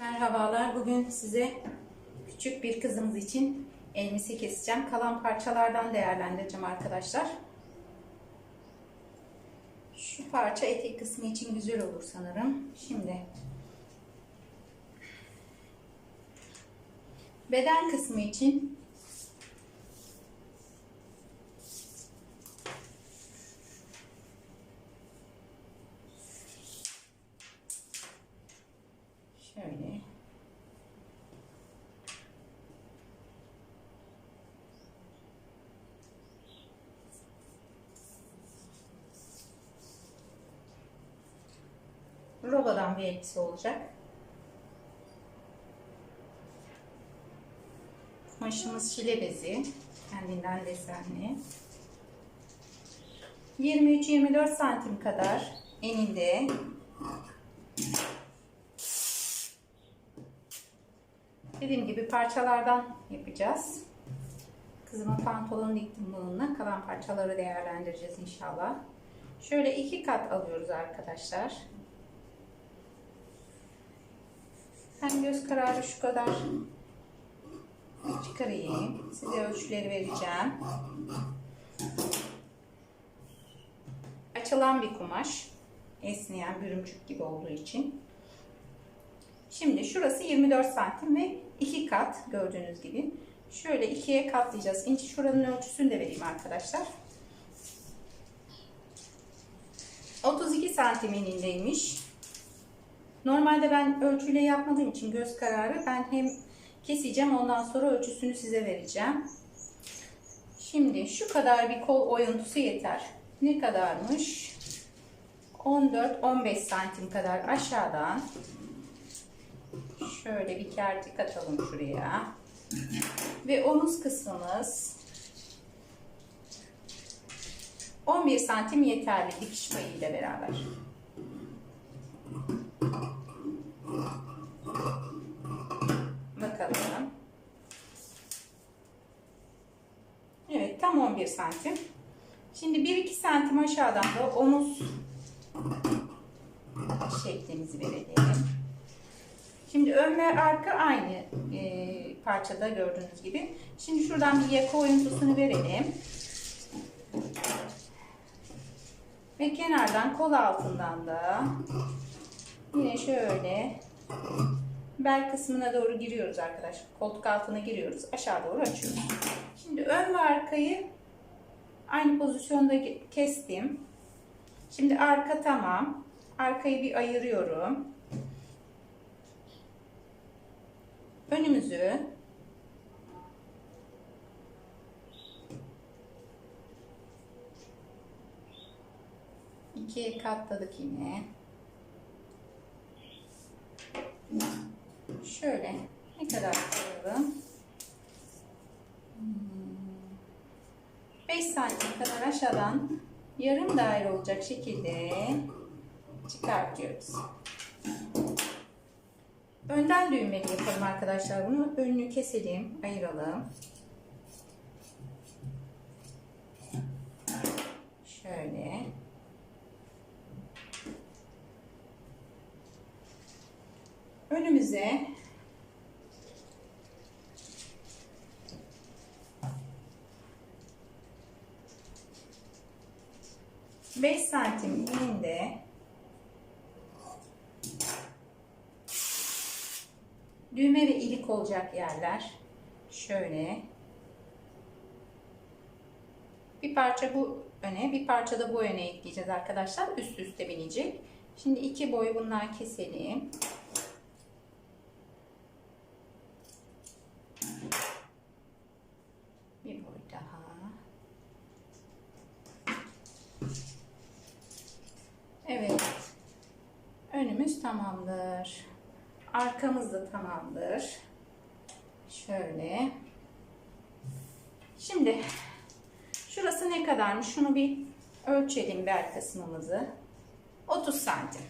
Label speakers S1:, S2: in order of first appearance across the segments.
S1: Merhabalar. Bugün size küçük bir kızımız için elbise keseceğim. Kalan parçalardan değerlendireceğim arkadaşlar. Şu parça etek kısmı için güzel olur sanırım. Şimdi beden kısmı için şöyle Robadan bir elbise olacak. Kumaşımız şile bezi. Kendinden desenli. 23-24 santim kadar eninde. Dediğim gibi parçalardan yapacağız. Kızıma pantolon diktim bununla. Kalan parçaları değerlendireceğiz inşallah. Şöyle iki kat alıyoruz arkadaşlar. Ben göz kararı şu kadar çıkarayım. Size ölçüleri vereceğim. Açılan bir kumaş. Esneyen bürümcük gibi olduğu için. Şimdi şurası 24 santim ve iki kat gördüğünüz gibi. Şöyle ikiye katlayacağız. İnci şuranın ölçüsünü de vereyim arkadaşlar. 32 santim enindeymiş. Normalde ben ölçüyle yapmadığım için göz kararı ben hem keseceğim ondan sonra ölçüsünü size vereceğim. Şimdi şu kadar bir kol oyuntusu yeter. Ne kadarmış? 14-15 santim kadar aşağıdan şöyle bir kertik atalım şuraya. Ve omuz kısmımız 11 santim yeterli dikiş payı ile beraber. Bakalım. Evet tam 11 santim. Şimdi 1-2 santim aşağıdan da omuz şeklimizi verelim. Şimdi ön ve arka aynı e, parçada gördüğünüz gibi. Şimdi şuradan bir yaka oyuntusunu verelim. Ve kenardan kol altından da yine şöyle bel kısmına doğru giriyoruz arkadaşlar. Koltuk altına giriyoruz. Aşağı doğru açıyoruz. Şimdi ön ve arkayı aynı pozisyonda kestim. Şimdi arka tamam. Arkayı bir ayırıyorum. Önümüzü ikiye katladık yine. Şöyle ne kadar koyalım? 5 santim kadar aşağıdan yarım daire olacak şekilde çıkartıyoruz. Önden düğmeli yapalım arkadaşlar bunu. Önünü keselim, ayıralım. Şöyle. Önümüze beş santim eninde düğme ve ilik olacak yerler. Şöyle. Bir parça bu öne bir parça da bu öne ekleyeceğiz arkadaşlar. Üst üste binecek. Şimdi iki boy bundan keselim. Bir boy daha evet tamamdır Arkamız da tamamdır. Şöyle. Şimdi şurası ne kadarmış? Şunu bir ölçelim bel kısmımızı. 30 santim.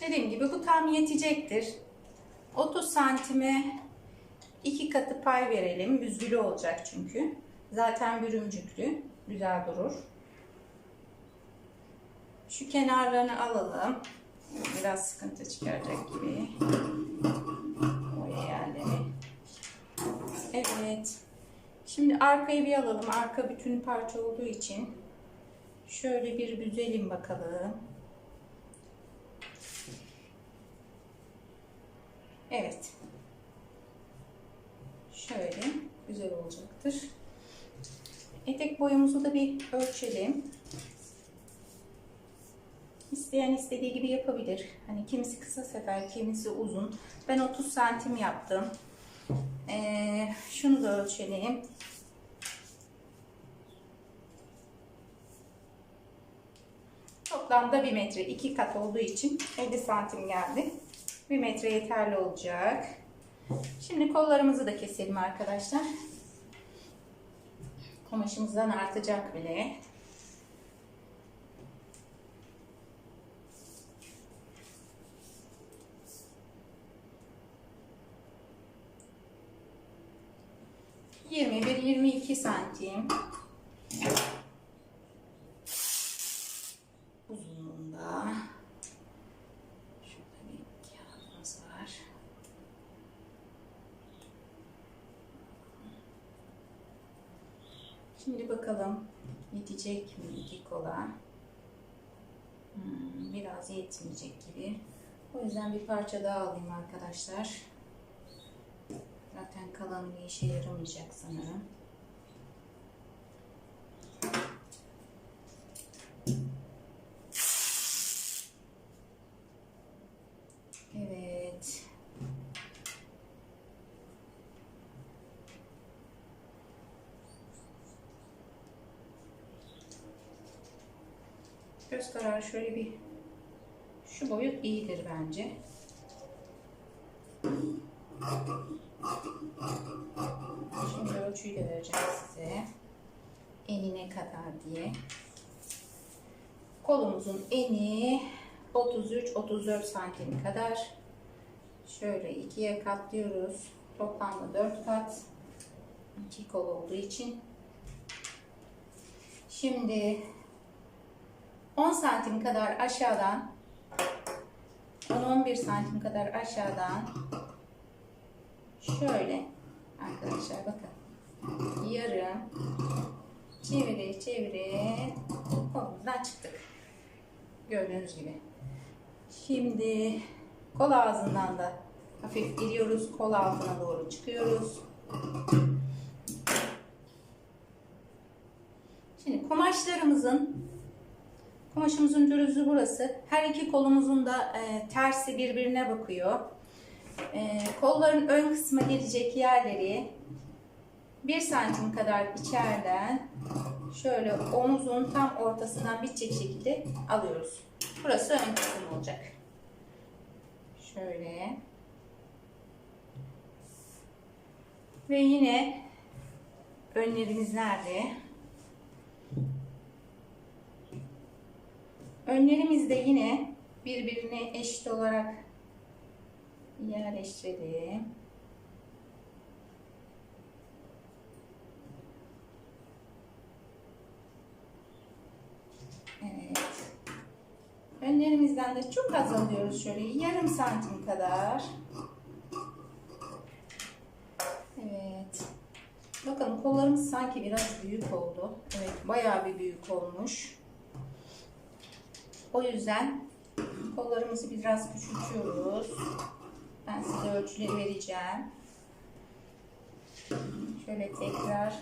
S1: Dediğim gibi bu tam yetecektir. 30 santime iki katı pay verelim. Büzgülü olacak çünkü. Zaten bürümcüklü. Güzel durur. Şu kenarlarını alalım. Biraz sıkıntı çıkaracak gibi. O yerleri. Evet. Şimdi arkayı bir alalım. Arka bütün parça olduğu için. Şöyle bir büzelim bakalım. Evet. Şöyle güzel olacaktır. Etek boyumuzu da bir ölçelim. İsteyen istediği gibi yapabilir. Hani kimisi kısa sefer, kimisi uzun. Ben 30 santim yaptım. Ee, şunu da ölçelim. Toplamda 1 metre, 2 kat olduğu için 50 santim geldi. 1 metre yeterli olacak. Şimdi kollarımızı da keselim arkadaşlar. Kumaşımızdan artacak bile. Yirmi bir, yirmi iki santim. Şimdi bakalım yetecek mi iki kola? Hmm, biraz yetmeyecek gibi. O yüzden bir parça daha alayım arkadaşlar. Zaten kalanı bir işe yaramayacak sanırım. Evet. Göz kararı şöyle bir şu boyut iyidir bence. Şimdi ölçüyü de vereceğim size. Enine kadar diye. Kolumuzun eni 33-34 santim kadar. Şöyle ikiye katlıyoruz. Toplamda 4 kat. 2 kol olduğu için. Şimdi 10 santim kadar aşağıdan 10-11 santim kadar aşağıdan şöyle arkadaşlar bakın yarım çevire çevire kolumuzdan çıktık. Gördüğünüz gibi. Şimdi kol ağzından da hafif giriyoruz kol altına doğru çıkıyoruz. Şimdi kumaşlarımızın Kumaşımızın dürüzü burası. Her iki kolumuzun da e, tersi birbirine bakıyor. E, kolların ön kısmı gelecek yerleri 1 santim kadar içeriden şöyle omuzun tam ortasından bitecek şekilde alıyoruz. Burası ön kısım olacak. Şöyle. Ve yine önlerimiz nerede? Önlerimiz de yine birbirine eşit olarak yerleştirelim. Evet. Önlerimizden de çok az alıyoruz şöyle yarım santim kadar. Evet. Bakın kollarımız sanki biraz büyük oldu. Evet bayağı bir büyük olmuş. O yüzden kollarımızı biraz küçültüyoruz. Ben size ölçüleri vereceğim. Şöyle tekrar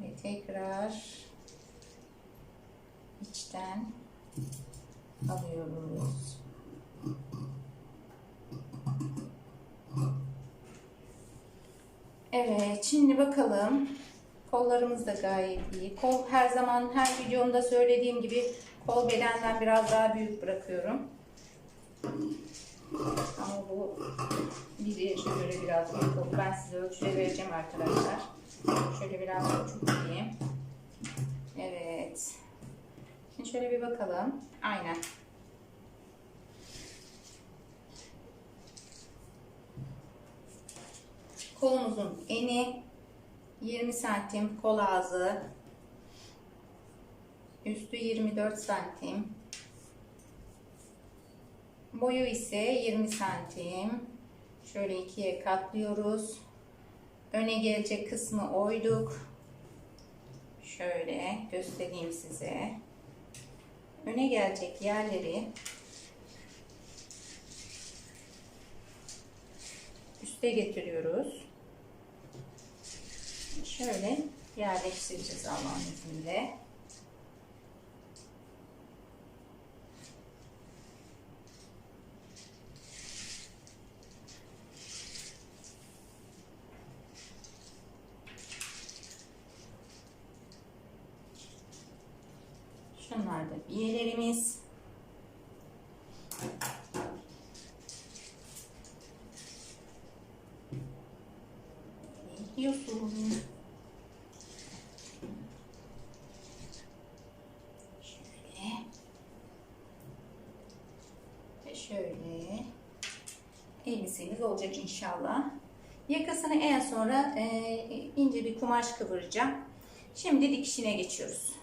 S1: ve tekrar içten alıyoruz. Evet, şimdi bakalım. Kollarımız da gayet iyi. Kol her zaman her videomda söylediğim gibi kol bedenden biraz daha büyük bırakıyorum. Ama bu birinci göre biraz büyük oldu. Ben size ölçüleri vereceğim arkadaşlar. Şöyle biraz küçülteyim. Evet. Şimdi şöyle bir bakalım. Aynen. Kolumuzun eni 20 santim kol ağzı. Üstü 24 santim. Boyu ise 20 santim. Şöyle ikiye katlıyoruz. Öne gelecek kısmı oyduk. Şöyle göstereyim size. Öne gelecek yerleri üste getiriyoruz. Şöyle yerleştireceğiz Allah'ın izniyle. Şunlar da biyelerimiz. Ne diyorsun? Şöyle. Ve şöyle. Elbisemiz olacak inşallah. Yakasını en sonra e, ince bir kumaş kıvıracağım. Şimdi dikişine geçiyoruz.